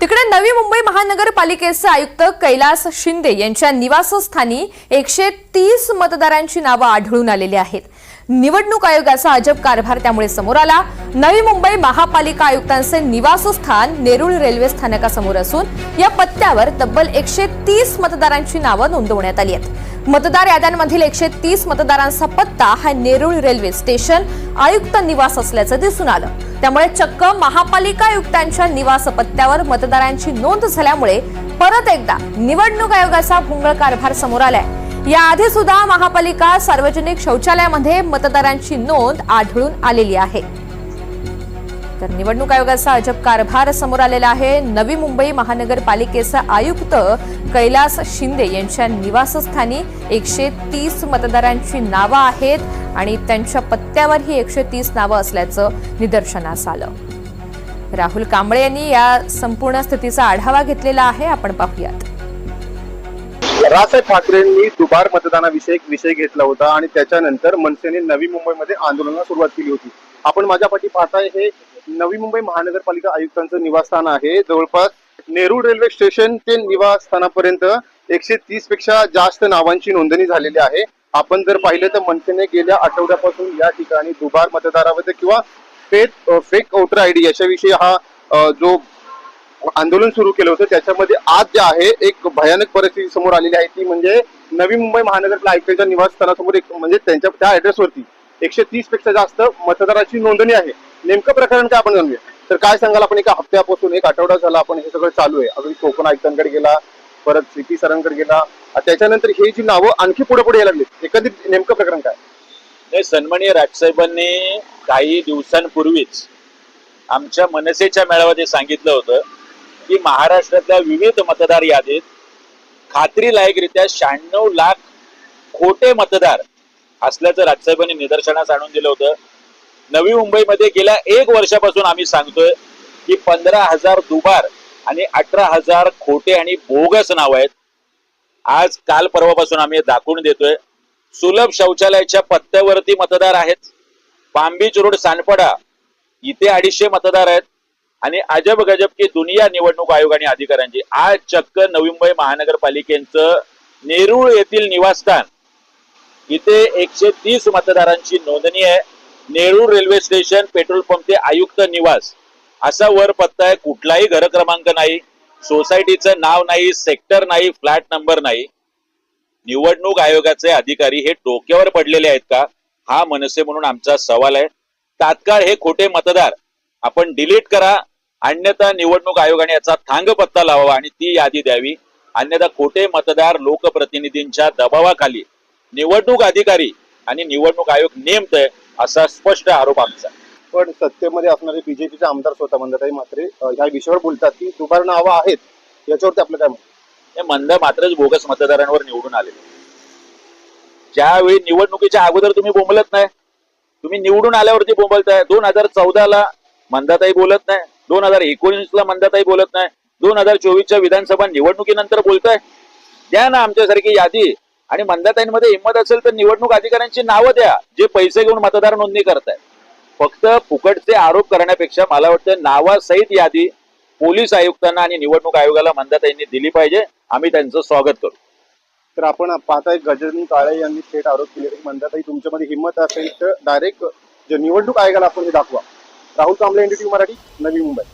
तिकडे नवी मुंबई महानगरपालिकेचे आयुक्त कैलास शिंदे यांच्या निवासस्थानी एकशे तीस मतदारांची नावं आढळून आलेली आहेत. निवडणूक आयोगाचा अजब कारभार त्यामुळे समोर आला. नवी मुंबई महापालिका आयुक्तांचे निवासस्थान नेरुळ रेल्वे स्थानकासमोर असून या पत्त्यावर तब्बल एकशे तीस मतदारांची नावं नोंदवण्यात आली आहेत. मतदार याद्यांमधील एकशे तीस मतदारांचा पत्ता हा नेरुळ रेल्वे स्टेशन आयुक्त निवास असल्याचं दिसून आलं. त्यामुळे चक्क महापालिका आयुक्तांच्या निवास पत्त्यावर मतदारांची नोंद झाल्यामुळे परत एकदा निवडणूक आयोगाचा भोंगळ कारभार समोर आलाय. याआधी सुद्धा महापालिका सार्वजनिक शौचालयामध्ये मतदारांची नोंद आढळून आलेली आहे. तर निवडणूक आयोगाचा अजब कारभार समोर आलेला आहे. नवी मुंबई महानगरपालिकेचा आयुक्त कैलास शिंदे यांच्या निवासस्थानी एकशे तीस मतदारांची नावं आहेत आणि त्यांच्या पत्त्यावर ही एकशे तीस नावं असल्याचं निदर्शनास आलं. राहुल कांबळे यांनी या संपूर्ण स्थितीचा आढावा घेतलेला आहे. आपण पाहूयात. रावसाहेब ठाकरेंनी दुबार मतदानाविषयी विषय घेतला होता आणि त्याच्यानंतर मनसेने नवी मुंबईमध्ये आंदोलनाला सुरुवात केली होती. आपण माझ्या पाठी पाहताय हे नवी मुंबई महानगरपालिका आयुक्तांचं निवासस्थान आहे. जवळपास नेरूळ रेल्वे स्टेशन ते निवासस्थानापर्यंत एकशे तीसपेक्षा जास्त नावांची नोंदणी झालेली आहे. आपण जर पाहिलं तर मनसेने गेल्या आठवड्यापासून या ठिकाणी दुबार मतदारावर किंवा फेक फेक वोटर आयडी याच्याविषयी हा जो आंदोलन सुरू केलं होतं त्याच्यामध्ये आज जे आहे एक भयानक परिस्थिती समोर आलेली आहे. ती म्हणजे नवी मुंबई महानगरला आयुक्तांच्या निवासस्थानासमोर एक म्हणजे त्यांच्या त्या ऍड्रेसवरती एकशे तीसपेक्षा जास्त मतदाराची नोंदणी आहे. नेमकं प्रकरण काय आपण जाणूया. तर काय सांगाल आपण एका हप्त्यापासून? एक आठवडा झाला आपण हे सगळं चालू आहे. अगदी कोकण आयुक्तांकडे गेला परत सीपी सरांकडे गेला. त्याच्यानंतर हे जी नावं आणखी पुढे पुढे यायला लागली एकंदरीत नेमकं प्रकरण काय? नाही सन्माननीय राजसाहेबांनी काही दिवसांपूर्वीच आमच्या मनसेच्या मेळाव्यात सांगितलं होतं की महाराष्ट्रातल्या विविध मतदार यादीत खात्रीलायकरित्या शहाण्णव लाख खोटे मतदार असल्याचं राजसाहेबांनी निदर्शनास आणून दिलं होतं. नवी मुंबईमध्ये गेल्या एक वर्षापासून आम्ही सांगतोय की पंधरा हजार दुबार आणि अठरा हजार खोटे आणि बोगस नाव आहेत. आज काल परवापासून आम्ही दाखवून देतोय. सुलभ शौचालयाच्या पत्त्यावरती मतदार आहेत. बांबीच रोड सानपडा इथे अडीचशे मतदार आहेत. आणि अजब गजब की दुनिया निवडणूक आयोग आणि अधिकाऱ्यांची. आज चक्क नवी मुंबई महानगरपालिकेचं नेरूळ येथील निवासस्थान इथे एकशे तीस मतदारांची नोंदणी आहे. Nerul railway station petrol pump ते आयुक्त निवास. असा वर पत्ता आहे कुठलाही घर क्रमांक नाही सोसायटीचं नाव नाही सेक्टर नाही फ्लॅट नंबर नाही. निवडणूक आयोगाचे अधिकारी हे डोक्यावर पडलेले आहेत का? हा मनसे म्हणून आमचा सवाल आहे. तात्काळ हे खोटे मतदार आपण डिलीट करा अन्यथा निवडणूक आयोगाने याचा थांग पत्ता लावावा आणि ती यादी द्यावी. अन्यथा खोटे मतदार लोकप्रतिनिधींच्या दबावाखाली निवडणूक अधिकारी आणि निवडणूक आयोग नेमतोय असा स्पष्ट आरोप आमचा. पण सत्तेमध्ये असणारे बीजेपीचे आमदार स्वतः म्हणतात आहे मात्र ह्या विषयावर बोलतात की दुबार नावं आहेत याच्यावरती आपलं काय? हे मंद मात्रच बोगस मतदारांवर निवडून आलेले ज्यावेळी निवडणुकीच्या अगोदर तुम्ही बोंबलत नाही तुम्ही निवडून आल्यावरती बोंबलताय. दोन हजार चौदाला मंदाताई बोलत नाही दोन हजार एकोणीस ला मंदाताई बोलत नाही दोन हजार चोवीसच्या विधानसभा निवडणुकीनंतर बोलताय. द्या ना आमच्यासारखी यादी. आणि मंदाताईंमध्ये हिंमत असेल तर निवडणूक अधिकाऱ्यांची नावं द्या जे पैसे घेऊन मतदार नोंदणी करताय फक्त फुकटचे आरोप करण्यापेक्षा मला वाटतं नावासहित यादी पोलीस आयुक्तांना आणि निवडणूक आयोगाला मंदाताईंनी दिली पाहिजे. आम्ही त्यांचं स्वागत करू. तर आपण पाहताय गजनी काळे यांनी थेट आरोप केले. की तुमच्यामध्ये हिंमत असेल तर डायरेक्ट जे निवडणूक आयोगाला आपण हे दाखवा. राहुल कांबळे एनडीटी मराठी नवी मुंबई.